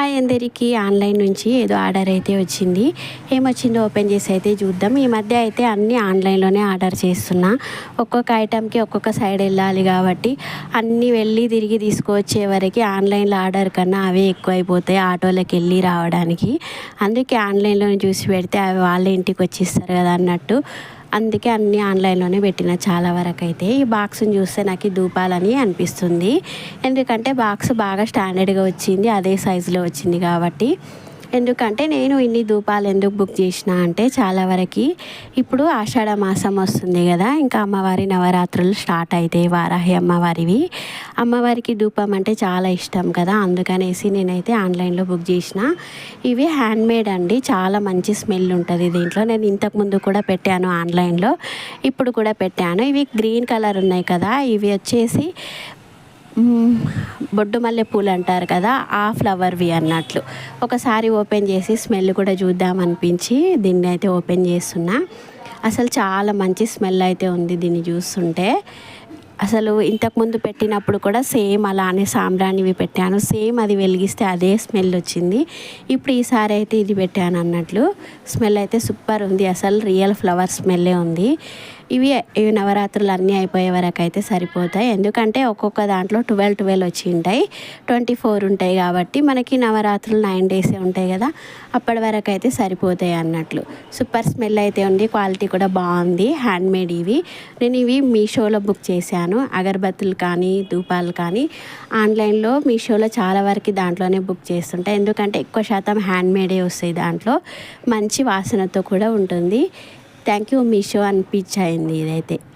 Hi అందరికీ. Online నుంచి ఏదో ఆర్డర్ అయితే వచ్చింది. ఏమొచ్చిందో ఓపెన్ చేసి అయితే చూద్దాం. ఈ మధ్య అయితే అన్నీ ఆన్లైన్లోనే ఆర్డర్ చేస్తున్నా. ఒక్కొక్క ఐటెంకి ఒక్కొక్క సైడ్ వెళ్ళాలి కాబట్టి అన్నీ వెళ్ళి తిరిగి తీసుకువచ్చే వరకు ఆన్లైన్లో ఆర్డర్ కన్నా అవే ఎక్కువ అయిపోతాయి ఆటోలోకి వెళ్ళి రావడానికి. అందుకే ఆన్లైన్లో చూసి పెడితే అవి వాళ్ళ ఇంటికి వచ్చిస్తారు కదా అన్నట్టు. అందుకే అన్నీ ఆన్లైన్లోనే పెట్టిన చాలా వరకు అయితే ఈ బాక్స్ని చూస్తే నాకు ఈ దూపాలని అనిపిస్తుంది. ఎందుకంటే బాక్స్ బాగా స్టాండర్డ్గా వచ్చింది అదే సైజులో వచ్చింది కాబట్టి. ఎందుకంటే నేను ఇన్ని ధూపాలు ఎందుకు బుక్ చేసిన అంటే చాలా వరకు ఇప్పుడు ఆషాఢ మాసం వస్తుంది కదా ఇంకా అమ్మవారి నవరాత్రులు స్టార్ట్ అవుతాయి వారాహి అమ్మవారివి. అమ్మవారికి ధూపం అంటే చాలా ఇష్టం కదా అందుకనేసి నేనైతే ఆన్లైన్లో బుక్ చేసిన. ఇవి హ్యాండ్మేడ్ అండి చాలా మంచి స్మెల్ ఉంటుంది దీంట్లో. నేను ఇంతకుముందు కూడా పెట్టాను ఆన్లైన్లో ఇప్పుడు కూడా పెట్టాను. ఇవి గ్రీన్ కలర్ ఉన్నాయి కదా ఇవి వచ్చేసి బొడ్డు మల్లె పూలు అంటారు కదా ఆ ఫ్లవర్వి అన్నట్లు. ఒకసారి ఓపెన్ చేసి స్మెల్ కూడా చూద్దాం అనిపించి దీన్ని అయితే ఓపెన్ చేస్తున్నా. అసలు చాలా మంచి స్మెల్ అయితే ఉంది దీన్ని చూస్తుంటే. అసలు ఇంతకుముందు పెట్టినప్పుడు కూడా సేమ్ అలానే సాంబ్రాణివి పెట్టాను. సేమ్ అది వెలిగిస్తే అదే స్మెల్ వచ్చింది. ఇప్పుడు ఈసారి అయితే ఇది పెట్టాను అన్నట్లు. స్మెల్ అయితే సూపర్ ఉంది. అసలు రియల్ ఫ్లవర్ స్మెల్లే ఉంది. ఇవి ఇవి నవరాత్రులు అన్నీ అయిపోయే వరకు అయితే సరిపోతాయి. ఎందుకంటే ఒక్కొక్క దాంట్లో ట్వెల్వ్ ట్వెల్వ్ వచ్చి ఉంటాయి. ట్వంటీ ఫోర్ ఉంటాయి కాబట్టి మనకి నవరాత్రులు నైన్ డేసే ఉంటాయి కదా. అప్పటి వరకు అయితే సరిపోతాయి అన్నట్లు. సూపర్ స్మెల్ అయితే ఉంది. క్వాలిటీ కూడా బాగుంది. హ్యాండ్మేడ్ ఇవి. నేను ఇవి మీషోలో బుక్ చేశాను. అగరబత్తులు కానీ ధూపాలు కానీ ఆన్లైన్లో మీషోలో చాలా వరకు దాంట్లోనే బుక్ చేస్తుంటాయి ఎందుకంటే ఎక్కువ శాతం హ్యాండ్మేడే వస్తాయి దాంట్లో. మంచి వాసనతో కూడా ఉంటుంది. థ్యాంక్ యూ మీషో అనిపించింది ఇదైతే.